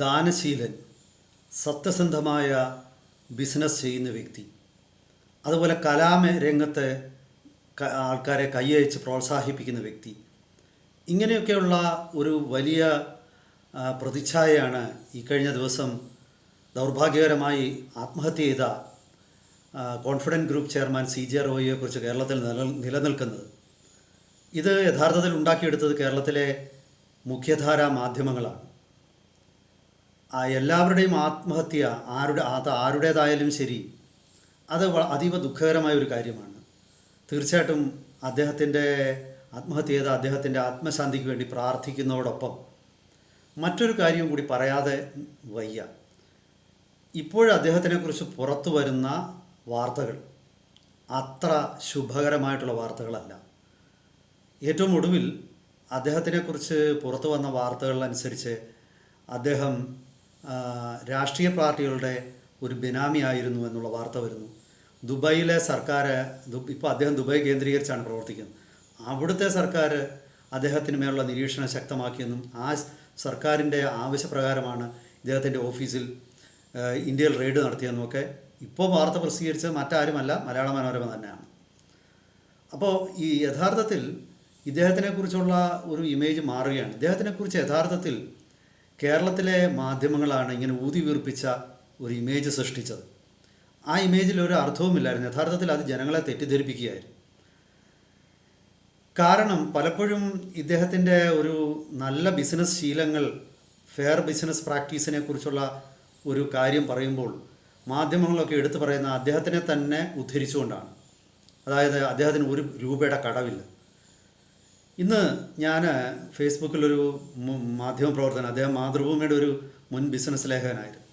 ദാനശീലൻ സത്യസന്ധമായ ബിസിനസ് ചെയ്യുന്ന വ്യക്തി. അതുപോലെ കലാമ രംഗത്തെ ആൾക്കാരെ കൈയച്ച് പ്രോത്സാഹിപ്പിക്കുന്ന വ്യക്തി. ഇങ്ങനെയൊക്കെയുള്ള ഒരു വലിയ പ്രതിച്ഛായയാണ് ഈ കഴിഞ്ഞ ദിവസം ദൗർഭാഗ്യകരമായി ആത്മഹത്യ ചെയ്ത confident group chairman C J റോയിയെക്കുറിച്ച് കേരളത്തിൽ നില നിലനിൽക്കുന്നത്. ഇത് യഥാർത്ഥത്തിൽ ഉണ്ടാക്കിയെടുത്തത് കേരളത്തിലെ മുഖ്യധാരാ മാധ്യമങ്ങളാണ്. എല്ലാവരുടെയും ആത്മഹത്യ ആരുടെ അത് ആരുടേതായാലും ശരി അത് അതീവ ദുഃഖകരമായ ഒരു കാര്യമാണ്. തീർച്ചയായിട്ടും അദ്ദേഹത്തിന്റെ ആത്മഹത്യ ചെയ്ത അദ്ദേഹത്തിന്റെ ആത്മശാന്തിക്ക് വേണ്ടി പ്രാർത്ഥിക്കുന്നതോടൊപ്പം മറ്റൊരു കാര്യം കൂടി പറയാതെ വയ്യ. ഇപ്പോഴും അദ്ദേഹത്തിനെക്കുറിച്ച് പുറത്തു വരുന്ന വാർത്തകൾ അത്ര ശുഭകരമായിട്ടുള്ള വാർത്തകളല്ല. ഏറ്റവും ഒടുവിൽ അദ്ദേഹത്തിനെക്കുറിച്ച് പുറത്തു വന്ന വാർത്തകൾ അനുസരിച്ച് അദ്ദേഹം ആ, രാഷ്ട്രീയ പാർട്ടികളുടെ ഒരു ബിനാമിയായിരുന്നു എന്നുള്ള വാർത്ത വരുന്നു. ദുബായിലെ സർക്കാർ ഇപ്പോൾ അദ്ദേഹം ദുബായ് കേന്ദ്രീകരിച്ചാണ് പ്രവർത്തിക്കുന്നത്. അവിടുത്തെ സർക്കാർ അദ്ദേഹത്തിന് മേലുള്ള നിരീക്ഷണം ശക്തമാക്കിയെന്നും ആ സർക്കാരിന്റെ ആവശ്യപ്രകാരമാണ് ഇദ്ദേഹത്തിന്റെ ഓഫീസിൽ ഇന്ത്യയിൽ റെയ്ഡ് നടത്തിയെന്നുമൊക്കെ ഇപ്പോൾ വാർത്ത പ്രസിദ്ധീകരിച്ചത് മറ്റാരുമല്ല മലയാള മനോരമ തന്നെയാണ്. അപ്പോൾ ഈ യഥാർത്ഥത്തിൽ ഇദ്ദേഹത്തിനെക്കുറിച്ചുള്ള ഒരു ഇമേജ് മാറുകയാണ്. ഇദ്ദേഹത്തിനെക്കുറിച്ച് യഥാർത്ഥത്തിൽ കേരളത്തിലെ മാധ്യമങ്ങളാണ് ഇങ്ങനെ ഊതി വീർപ്പിച്ച ഒരു ഇമേജ് സൃഷ്ടിച്ചത്. ആ ഇമേജിൽ ഒരു അർത്ഥവുമില്ലായിരുന്നു യഥാർത്ഥത്തിൽ അത് ജനങ്ങളെ തെറ്റിദ്ധരിപ്പിക്കുകയായിരുന്നു. കാരണം പലപ്പോഴും ഇദ്ദേഹത്തിന്റെ ഒരു നല്ല ബിസിനസ് ശീലങ്ങൾ ഫെയർ ബിസിനസ് പ്രാക്ടീസിനെ കുറിച്ചുള്ള ഒരു കാര്യം പറയുമ്പോൾ മാധ്യമങ്ങളൊക്കെ എടുത്തു പറയുന്ന അദ്ദേഹത്തിനെ തന്നെ ഉദ്ധരിച്ചുകൊണ്ടാണ്. അതായത് അദ്ദേഹത്തിന് ഒരു രൂപയുടെ കടവില്ല. ഇന്ന് ഞാൻ ഫേസ്ബുക്കിലൊരു മാധ്യമ പ്രവർത്തനം അദ്ദേഹം മാതൃഭൂമിയുടെ ഒരു മുൻ ബിസിനസ് ലേഖകനായിരുന്നു.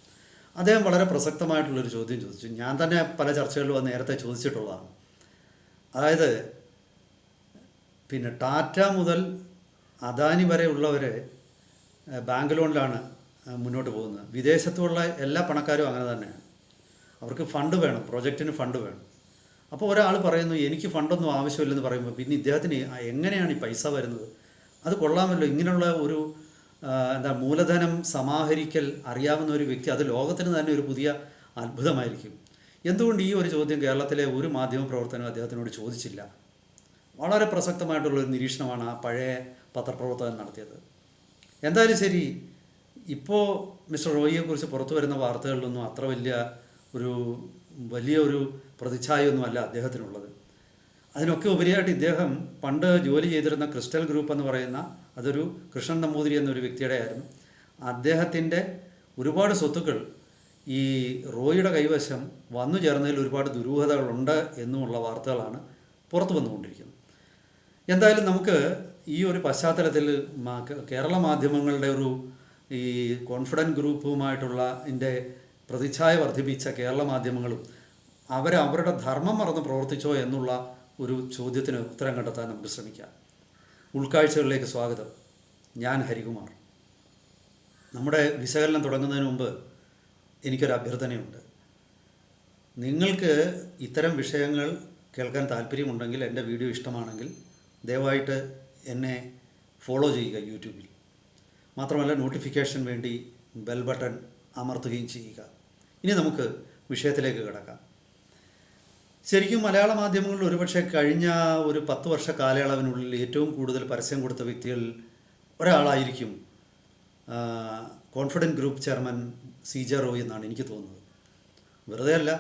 അദ്ദേഹം വളരെ പ്രസക്തമായിട്ടുള്ളൊരു ചോദ്യം ചോദിച്ചു. ഞാൻ തന്നെ പല ചർച്ചകളിലും നേരത്തെ ചോദിച്ചിട്ടുള്ളതാണ്. അതായത് പിന്നെ ടാറ്റ മുതൽ അദാനി വരെ ഉള്ളവർ ബാങ്ക് ലോണിലാണ് മുന്നോട്ട് പോകുന്നത്. വിദേശത്തുള്ള എല്ലാ പണക്കാരും അങ്ങനെ തന്നെയാണ്. അവർക്ക് ഫണ്ട് വേണം പ്രോജക്റ്റിന് ഫണ്ട് വേണം. അപ്പോൾ ഒരാൾ പറയുന്നു എനിക്ക് ഫണ്ടൊന്നും ആവശ്യമില്ലെന്ന് പറയുമ്പോൾ പിന്നെ ഇദ്ദേഹത്തിന് എങ്ങനെയാണ് ഈ പൈസ വരുന്നത്? അത് കൊള്ളാമല്ലോ. ഇങ്ങനെയുള്ള ഒരു എന്താ മൂലധനം സമാഹരിക്കൽ അറിയാവുന്ന ഒരു വ്യക്തി അത് ലോകത്തിന് തന്നെ ഒരു പുതിയ അത്ഭുതമായിരിക്കും. എന്തുകൊണ്ട് ഈ ഒരു ചോദ്യം കേരളത്തിലെ ഒരു മാധ്യമ പ്രവർത്തനം അദ്ദേഹത്തിനോട് ചോദിച്ചില്ല? വളരെ പ്രസക്തമായിട്ടുള്ളൊരു നിരീക്ഷണമാണ് ആ പഴയ പത്രപ്രവർത്തകൻ നടത്തിയത്. എന്തായാലും ശരി ഇപ്പോൾ മിസ്റ്റർ റോയിയെക്കുറിച്ച് പുറത്തു വരുന്ന വാർത്തകളിലൊന്നും അത്ര വലിയ ഒരു വലിയ ഒരു പ്രതിച്ഛായൊന്നുമല്ല അദ്ദേഹത്തിനുള്ളത്. അതിനൊക്കെ ഉപരിയായിട്ട് ഇദ്ദേഹം പണ്ട് ജോലി ചെയ്തിരുന്ന ക്രിസ്റ്റൽ ഗ്രൂപ്പ് എന്ന് പറയുന്ന അതൊരു കൃഷ്ണൻ നമ്പൂതിരി എന്നൊരു വ്യക്തിയുടെ ആയിരുന്നു അദ്ദേഹത്തിന്റെ ഒരുപാട് സ്വത്തുക്കൾ ഈ റോയിയുടെ കൈവശം വന്നു ചേർന്നതിൽ ഒരുപാട് ദുരൂഹതകളുണ്ട് എന്നുമുള്ള വാർത്തകളാണ് പുറത്തു വന്നുകൊണ്ടിരിക്കുന്നത്. എന്തായാലും നമുക്ക് ഈ ഒരു പശ്ചാത്തലത്തിൽ കേരള മാധ്യമങ്ങളുടെ ഒരു ഈ കോൺഫിഡന്റ് ഗ്രൂപ്പുമായിട്ടുള്ള ഇതിന്റെ പ്രതിച്ഛായ വർദ്ധിപ്പിച്ച കേരള മാധ്യമങ്ങളും അവർ അവരുടെ ധർമ്മം മറന്ന് പ്രവർത്തിച്ചോ എന്നുള്ള ഒരു ചോദ്യത്തിന് ഉത്തരം കണ്ടെത്താൻ നമുക്ക് ശ്രമിക്കാം. ഉൾക്കാഴ്ചകളിലേക്ക് സ്വാഗതം. ഞാൻ ഹരികുമാർ. നമ്മുടെ വിശകലനം തുടങ്ങുന്നതിന് മുമ്പ് എനിക്കൊരു അഭ്യർത്ഥനയുണ്ട്. നിങ്ങൾക്ക് ഇത്തരം വിഷയങ്ങൾ കേൾക്കാൻ താല്പര്യമുണ്ടെങ്കിൽ എന്റെ വീഡിയോ ഇഷ്ടമാണെങ്കിൽ ദയവായിട്ട് എന്നെ ഫോളോ ചെയ്യുക യൂട്യൂബിൽ. മാത്രമല്ല നോട്ടിഫിക്കേഷൻ വേണ്ടി ബെൽ ബട്ടൺ അമർത്തുകയും ചെയ്യുക. ഇനി നമുക്ക് വിഷയത്തിലേക്ക് കിടക്കാം. ശരിക്കും മലയാള മാധ്യമങ്ങളിൽ ഒരുപക്ഷെ കഴിഞ്ഞ ഒരു പത്ത് വർഷ കാലയളവിനുള്ളിൽ ഏറ്റവും കൂടുതൽ പരസ്യം കൊടുത്ത വ്യക്തികൾ ഒരാളായിരിക്കും confident group chairman C J Roy എന്നാണ് എനിക്ക് തോന്നുന്നത്. വെറുതെ അല്ല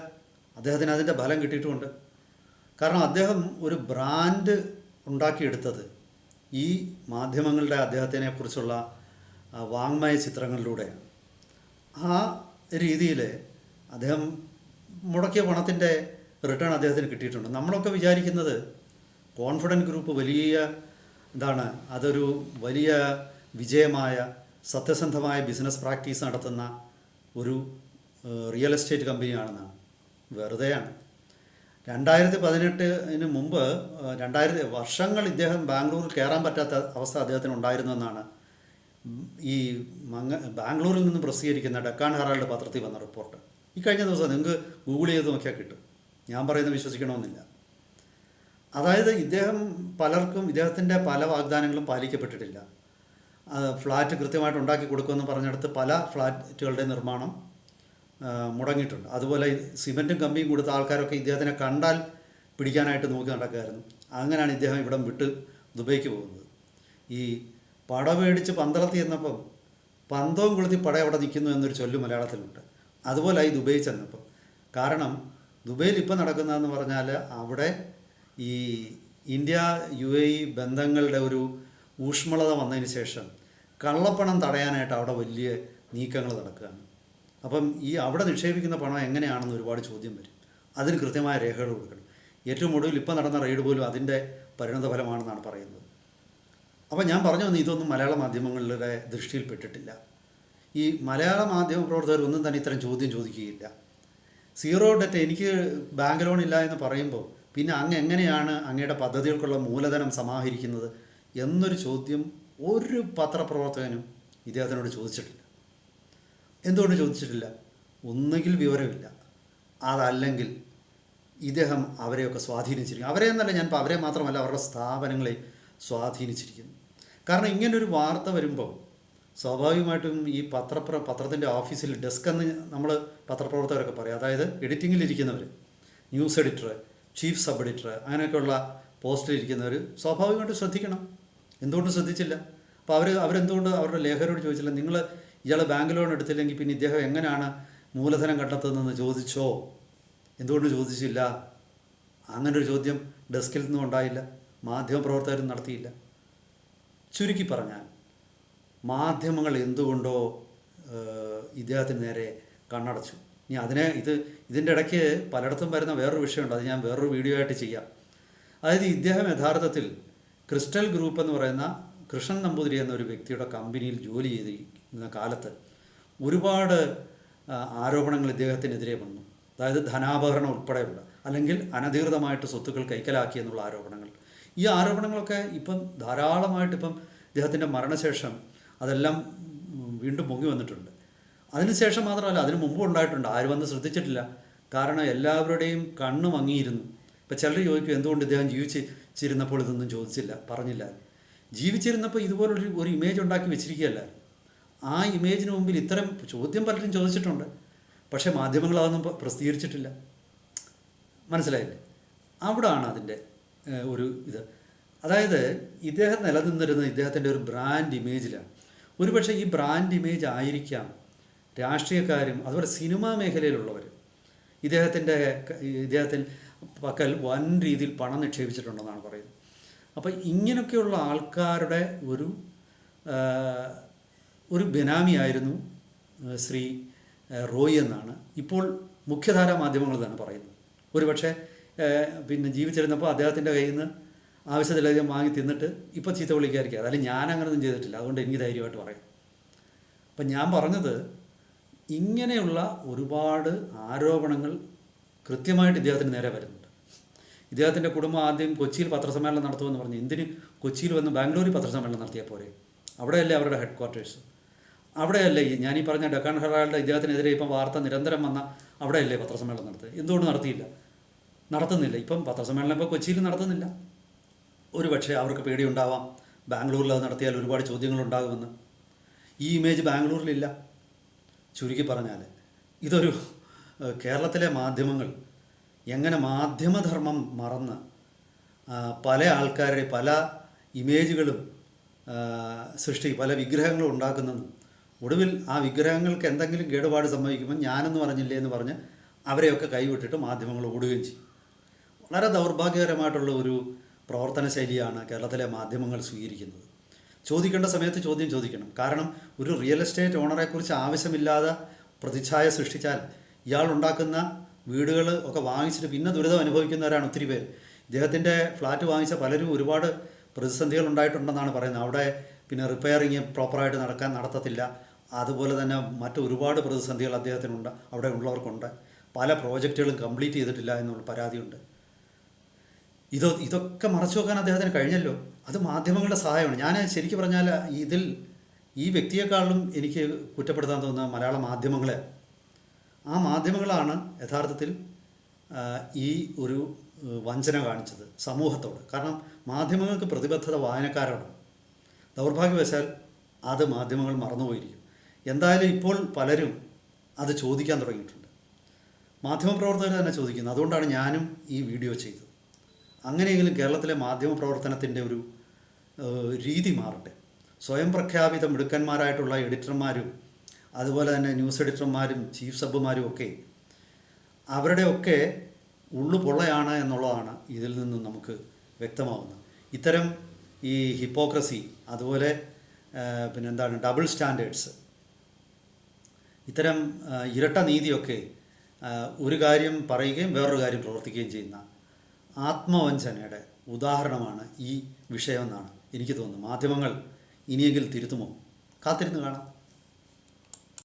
അദ്ദേഹത്തിന് അതിന്റെ ഫലം കിട്ടിയിട്ടുമുണ്ട്. കാരണം അദ്ദേഹം ഒരു ബ്രാൻഡ് ഉണ്ടാക്കിയെടുത്തത് ഈ മാധ്യമങ്ങളുടെ അദ്ദേഹത്തിനെ കുറിച്ചുള്ള വാങ്മയ ചിത്രങ്ങളിലൂടെയാണ്. ആ രീതിയിൽ അദ്ദേഹം മുടക്കിയ പണത്തിന്റെ റിട്ടേൺ അദ്ദേഹത്തിന് കിട്ടിയിട്ടുണ്ട്. നമ്മളൊക്കെ വിചാരിക്കുന്നത് കോൺഫിഡന്റ് ഗ്രൂപ്പ് വലിയ എന്താണ് അതൊരു വലിയ വിജയമായ സത്യസന്ധമായ ബിസിനസ് പ്രാക്ടീസ് നടത്തുന്ന ഒരു റിയൽ എസ്റ്റേറ്റ് കമ്പനിയാണെന്നാണ് വെറുതെയാണ്. രണ്ടായിരത്തി പതിനെട്ടിന് മുമ്പ് രണ്ടായിരത്തി വർഷങ്ങൾ ഇദ്ദേഹം ബാംഗ്ലൂരിൽ കയറാൻ പറ്റാത്ത അവസ്ഥ അദ്ദേഹത്തിന് ഉണ്ടായിരുന്നെന്നാണ് ഈ മങ്ങ ബാംഗ്ലൂരിൽ നിന്ന് പ്രസിദ്ധീകരിക്കുന്ന ഡെക്കാൻ ഹെറാൾഡ് പത്രത്തിൽ വന്ന റിപ്പോർട്ട് ഈ കഴിഞ്ഞ ദിവസം നിങ്ങൾക്ക് ഗൂഗിൾ ചെയ്ത് നോക്കിയാൽ കിട്ടും. ഞാൻ പറയുന്നത് വിശ്വസിക്കണമെന്നില്ല. അതായത് ഇദ്ദേഹം പലർക്കും ഇദ്ദേഹത്തിന്റെ പല വാഗ്ദാനങ്ങളും പാലിക്കപ്പെട്ടിട്ടില്ല. ഫ്ലാറ്റ് കൃത്യമായിട്ട് ഉണ്ടാക്കി കൊടുക്കുമെന്ന് പറഞ്ഞെടുത്ത് പല ഫ്ലാറ്റുകളുടെ നിർമ്മാണം മുടങ്ങിയിട്ടുണ്ട്. അതുപോലെ സിമെന്റും കമ്പിയും കൊടുത്ത ആൾക്കാരൊക്കെ ഇദ്ദേഹത്തിനെ കണ്ടാൽ പിടിക്കാനായിട്ട് നോക്കി നടക്കുമായിരുന്നു അങ്ങനെയാണ് ഇദ്ദേഹം ഇവിടം വിട്ട് ദുബൈക്ക് പോകുന്നത്. ഈ പട മേടിച്ച് പന്തളത്തി എന്നപ്പം പന്തവും കൊളുത്തി പട അവിടെ നിൽക്കുന്നു എന്നൊരു ചൊല്ലു മലയാളത്തിലുണ്ട്. അതുപോലെ ഈ ദുബൈ ചെന്നപ്പം. കാരണം ദുബൈയിൽ ഇപ്പം നടക്കുന്നതെന്ന് പറഞ്ഞാൽ അവിടെ ഈ ഇന്ത്യ യു എ ഇ ബന്ധങ്ങളുടെ ഒരു ഊഷ്മളത വന്നതിന് ശേഷം കള്ളപ്പണം തടയാനായിട്ട് അവിടെ വലിയ നീക്കങ്ങൾ നടക്കുകയാണ്. അപ്പം ഈ അവിടെ നിക്ഷേപിക്കുന്ന പണം എങ്ങനെയാണെന്ന് ഒരുപാട് ചോദ്യം വരും. അതിന് കൃത്യമായ രേഖകൾ കൊടുക്കണം. ഏറ്റവും ഒടുവിൽ ഇപ്പം നടന്ന റെയ്ഡ് പോലും അതിന്റെ പരിണത ഫലമാണെന്നാണ് പറയുന്നത്. അപ്പം ഞാൻ പറഞ്ഞു വന്നു ഇതൊന്നും മലയാള മാധ്യമങ്ങളുടെ ദൃഷ്ടിയിൽപ്പെട്ടിട്ടില്ല ഈ മലയാള മാധ്യമ പ്രവർത്തകർ ഒന്നും തന്നെ ഇത്തരം ചോദ്യം ചോദിക്കുകയില്ല. സീറോ ഡെറ്റ് എനിക്ക് ബാങ്ക് ലോൺ ഇല്ല എന്ന് പറയുമ്പോൾ പിന്നെ അങ്ങ് എങ്ങനെയാണ് അങ്ങയുടെ പദ്ധതികൾക്കുള്ള മൂലധനം സമാഹരിക്കുന്നത് എന്നൊരു ചോദ്യം ഒരു പത്രപ്രവർത്തകനും ഇദ്ദേഹത്തിനോട് ചോദിച്ചിട്ടില്ല. എന്തുകൊണ്ട് ചോദിച്ചിട്ടില്ല? ഒന്നുകിൽ വിവരമില്ല. അതല്ലെങ്കിൽ ഇദ്ദേഹം അവരെയൊക്കെ സ്വാധീനിച്ചിരിക്കും അവരെ എന്നല്ല ഞാൻ അവരെ മാത്രമല്ല അവരുടെ സ്ഥാപനങ്ങളെ സ്വാധീനിച്ചിരിക്കുന്നു. കാരണം ഇങ്ങനൊരു വാർത്ത വരുമ്പോൾ സ്വാഭാവികമായിട്ടും ഈ പത്രപ്ര പത്രത്തിന്റെ ഓഫീസിൽ ഡെസ്ക് എന്ന് നമ്മൾ പത്രപ്രവർത്തകരൊക്കെ പറയും. അതായത് എഡിറ്റിങ്ങിലിരിക്കുന്നവർ news editor chief sub editor അങ്ങനെയൊക്കെയുള്ള പോസ്റ്റിലിരിക്കുന്നവർ സ്വാഭാവികമായിട്ടും ശ്രദ്ധിക്കണം. എന്തുകൊണ്ട് ശ്രദ്ധിച്ചില്ല. അപ്പോൾ അവർ അവരെന്തുകൊണ്ട് അവരുടെ ലേഖകരോട് ചോദിച്ചില്ല നിങ്ങൾ ഇയാളെ ബാങ്ക് ലോൺ എടുത്തില്ലെങ്കിൽ പിന്നെ ഇദ്ദേഹം എങ്ങനെയാണ് മൂലധനം കണ്ടെത്തുന്നതെന്ന് ചോദിച്ചോ? എന്തുകൊണ്ട് ചോദിച്ചില്ല? അങ്ങനൊരു ചോദ്യം ഡെസ്കിൽ നിന്നും ഉണ്ടായില്ല മാധ്യമപ്രവർത്തകരും നടത്തിയില്ല. ചുരുക്കി പറഞ്ഞാൽ മാധ്യമങ്ങൾ എന്തുകൊണ്ടോ ഇദ്ദേഹത്തിന് നേരെ കണ്ണടച്ചു. ഇനി അതിനെ ഇത് ഇതിന്റെ ഇടയ്ക്ക് പലയിടത്തും വരുന്ന വേറൊരു വിഷയമുണ്ട്. അത് ഞാൻ വേറൊരു വീഡിയോ ആയിട്ട് ചെയ്യാം. അതായത് ഇദ്ദേഹം യഥാർത്ഥത്തിൽ ക്രിസ്റ്റൽ ഗ്രൂപ്പ് എന്ന് പറയുന്ന കൃഷ്ണൻ നമ്പൂതിരി എന്ന ഒരു വ്യക്തിയുടെ കമ്പനിയിൽ ജോലി ചെയ്തിരിക്കുന്ന കാലത്ത് ഒരുപാട് ആരോപണങ്ങൾ ഇദ്ദേഹത്തിനെതിരെ വന്നു. അതായത് ധനാപകരണം ഉൾപ്പെടെയുള്ള അല്ലെങ്കിൽ അനധികൃതമായിട്ട് സ്വത്തുക്കൾ കൈക്കലാക്കി എന്നുള്ള ആരോപണങ്ങൾ. ഈ ആരോപണങ്ങളൊക്കെ ഇപ്പം ധാരാളമായിട്ട് ഇപ്പം ഇദ്ദേഹത്തിന്റെ മരണശേഷം അതെല്ലാം വീണ്ടും പൊങ്ങി വന്നിട്ടുണ്ട്. അതിനുശേഷം മാത്രമല്ല അതിന് മുമ്പ് ഉണ്ടായിട്ടുണ്ട്. ആരും വന്ന് ശ്രദ്ധിച്ചിട്ടില്ല. കാരണം എല്ലാവരുടെയും കണ്ണ് മങ്ങിയിരുന്നു. ഇപ്പം ചിലർ ചോദിക്കും എന്തുകൊണ്ട് ഇദ്ദേഹം ജീവിച്ചിരുന്നപ്പോൾ ഇതൊന്നും ചോദിച്ചില്ല? പറഞ്ഞില്ല. ജീവിച്ചിരുന്നപ്പോൾ ഇതുപോലൊരു ഒരു ഇമേജ് ഉണ്ടാക്കി വെച്ചിരിക്കുകയല്ല. ആ ഇമേജിന് മുമ്പിൽ ഇത്തരം ചോദ്യം പലരും ചോദിച്ചിട്ടുണ്ട്. പക്ഷേ മാധ്യമങ്ങൾ അതൊന്നും പ്രസിദ്ധീകരിച്ചിട്ടില്ല. മനസ്സിലായില്ലേ? അവിടാണ് അതിന്റെ ഒരു ഇത്. അതായത് ഇദ്ദേഹം നിലനിന്നിരുന്ന ഇദ്ദേഹത്തിന്റെ ഒരു ബ്രാൻഡ് ഇമേജിലാണ് ഒരുപക്ഷെ ഈ ബ്രാൻഡ് ഇമേജ് ആയിരിക്കാം രാഷ്ട്രീയക്കാരും അതുപോലെ സിനിമാ മേഖലയിലുള്ളവർ. ഇദ്ദേഹത്തിന്റെ ഇദ്ദേഹത്തിന് പക്കൽ വൻ രീതിയിൽ പണം നിക്ഷേപിച്ചിട്ടുണ്ടെന്നാണ് പറയുന്നത്. അപ്പോൾ ഇങ്ങനെയൊക്കെയുള്ള ആൾക്കാരുടെ ഒരു ഒരു ബെനാമിയായിരുന്നു ശ്രീ റോയ് എന്നാണ്. ഇപ്പോൾ മുഖ്യധാരാ മാധ്യമങ്ങൾ തന്നെ പറയുന്നത്. ഒരുപക്ഷെ പിന്നെ ജീവിച്ചിരുന്നപ്പോൾ അദ്ദേഹത്തിന്റെ കയ്യിൽ നിന്ന് ആവശ്യത്തിലധികം വാങ്ങി തിന്നിട്ട് ഇപ്പോൾ ചീത്ത വിളിക്കാതിരിക്കുക. അതായത് ഞാൻ അങ്ങനെയൊന്നും ചെയ്തിട്ടില്ല. അതുകൊണ്ട് എനിക്ക് ധൈര്യമായിട്ട് പറയാം. അപ്പം ഞാൻ പറഞ്ഞത് ഇങ്ങനെയുള്ള ഒരുപാട് ആരോപണങ്ങൾ കൃത്യമായിട്ട് ഇദ്ദേഹത്തിന് നേരെ വരുന്നുണ്ട്. ഇദ്ദേഹത്തിന്റെ കുടുംബം ആദ്യം കൊച്ചിയിൽ പത്രസമ്മേളനം നടത്തുമെന്ന് പറഞ്ഞു. എന്തിന്? കൊച്ചിയിൽ വന്ന് ബാംഗ്ലൂരിൽ പത്രസമ്മേളനം നടത്തിയാൽ പോരെ. അവിടെയല്ലേ അവരുടെ ഹെഡ് ക്വാർട്ടേഴ്സ് അവിടെയല്ലേ ഈ ഞാനീ പറഞ്ഞ ഡക്കാൻ ഹെറാൾഡ് ഇദ്ദേഹത്തിനെതിരെ ഇപ്പം വാർത്ത നിരന്തരം വന്ന അവിടെയല്ലേ പത്രസമ്മേളനം നടത്തുക എന്തുകൊണ്ട് നടത്തിയില്ല? നടത്തുന്നില്ല. ഇപ്പം പത്രസമ്മേളനം ഇപ്പോൾ കൊച്ചിയിൽ നടത്തുന്നില്ല. ഒരു പക്ഷേ അവർക്ക് പേടിയുണ്ടാവാം. ബാംഗ്ലൂരിൽ അത് നടത്തിയാൽ ഒരുപാട് ചോദ്യങ്ങളുണ്ടാകുമെന്ന്. ഈ ഇമേജ് ബാംഗ്ലൂരിലില്ല. ചുരുക്കി പറഞ്ഞാൽ ഇതൊരു കേരളത്തിലെ മാധ്യമങ്ങൾ എങ്ങനെ മാധ്യമധർമ്മം മറന്ന് പല ആൾക്കാരുടെ പല ഇമേജുകളും സൃഷ്ടി പല വിഗ്രഹങ്ങളും ഉണ്ടാക്കുന്നതും ഒടുവിൽ ആ വിഗ്രഹങ്ങൾക്ക് എന്തെങ്കിലും കേടുപാട് സംഭവിക്കുമ്പോൾ ഞാനെന്ന് പറഞ്ഞില്ലേ എന്ന് പറഞ്ഞ് അവരെയൊക്കെ കൈവിട്ടിട്ട് മാധ്യമങ്ങൾ ഓടുകയും ചെയ്യും. വളരെ ദൗർഭാഗ്യകരമായിട്ടുള്ള ഒരു പ്രവർത്തന ശൈലിയാണ് കേരളത്തിലെ മാധ്യമങ്ങൾ സ്വീകരിക്കുന്നത്. ചോദിക്കേണ്ട സമയത്ത് ചോദ്യം ചോദിക്കണം. കാരണം ഒരു റിയൽ എസ്റ്റേറ്റ് ഓണറെക്കുറിച്ച് ആവശ്യമില്ലാതെ പ്രതിച്ഛായ സൃഷ്ടിച്ചാൽ ഇയാൾ ഉണ്ടാക്കുന്ന വീടുകൾ ഒക്കെ വാങ്ങിച്ചിട്ട് പിന്നെ ദുരിതം അനുഭവിക്കുന്നവരാണ് ഒത്തിരി പേര്. ഇദ്ദേഹത്തിന്റെ ഫ്ലാറ്റ് വാങ്ങിച്ച പലരും ഒരുപാട് പ്രതിസന്ധികൾ ഉണ്ടായിട്ടുണ്ടെന്നാണ് പറയുന്നത്. അവിടെ പിന്നെ റിപ്പയറിങ് പ്രോപ്പറായിട്ട് നടക്കാൻ നടത്തത്തില്ല. അതുപോലെ തന്നെ മറ്റു ഒരുപാട് പ്രതിസന്ധികൾ അദ്ദേഹത്തിനുണ്ട് അവിടെ ഉള്ളവർക്കുണ്ട്. പല പ്രോജക്റ്റുകളും കംപ്ലീറ്റ് ചെയ്തിട്ടില്ല എന്നുള്ള പരാതിയുണ്ട്. ഇത് ഇതൊക്കെ മറച്ചു വെക്കാൻ അദ്ദേഹത്തിന് കഴിഞ്ഞല്ലോ. അത് മാധ്യമങ്ങളുടെ സഹായമാണ്. ഞാൻ ശരിക്കും പറഞ്ഞാൽ ഇതിൽ ഈ വ്യക്തിയെക്കാളും എനിക്ക് കുറ്റപ്പെടുത്താൻ തോന്നുന്ന മലയാള മാധ്യമങ്ങളെ. ആ മാധ്യമങ്ങളാണ് യഥാർത്ഥത്തിൽ ഈ ഒരു വഞ്ചന കാണിച്ചത് സമൂഹത്തോട്. കാരണം മാധ്യമങ്ങൾക്ക് പ്രതിബദ്ധത വായനക്കാരോട് ദൗർഭാഗ്യവശാൽ അത് മാധ്യമങ്ങൾ മറന്നുപോയിരിക്കും. എന്തായാലും ഇപ്പോൾ പലരും അത് ചോദിക്കാൻ തുടങ്ങിയിട്ടുണ്ട്. മാധ്യമപ്രവർത്തകർ തന്നെ ചോദിക്കുന്നു. അതുകൊണ്ടാണ് ഞാനും ഈ വീഡിയോ ചെയ്തത്. അങ്ങനെയെങ്കിലും കേരളത്തിലെ മാധ്യമ പ്രവർത്തനത്തിന്റെ ഒരു രീതി മാറട്ടെ. സ്വയം പ്രഖ്യാപിത മിടുക്കന്മാരായിട്ടുള്ള എഡിറ്റർമാരും അതുപോലെ തന്നെ ന്യൂസ് എഡിറ്റർമാരും ചീഫ് സബ്ബുമാരും ഒക്കെ അവരുടെയൊക്കെ ഉള്ളു പൊള്ളയാണ് എന്നുള്ളതാണ് ഇതിൽ നിന്നും നമുക്ക് വ്യക്തമാവുന്നത്. ഇത്തരം ഈ ഹിപ്പോക്രസി അതുപോലെ പിന്നെ പിന്നെന്താണ് ഡബിൾ സ്റ്റാൻഡേർഡ്സ് ഇത്തരം ഇരട്ട നീതിയൊക്കെ ഒരു കാര്യം പറയുകയും വേറൊരു കാര്യം പ്രവർത്തിക്കുകയും ചെയ്യുന്ന ആത്മവഞ്ചനയുടെ ഉദാഹരണമാണ് ഈ വിഷയമെന്നാണ് എനിക്ക് തോന്നുന്നത്. മാധ്യമങ്ങൾ ഇനിയെങ്കിലും തിരുത്തുമോ? കാത്തിരുന്ന് കാണാം.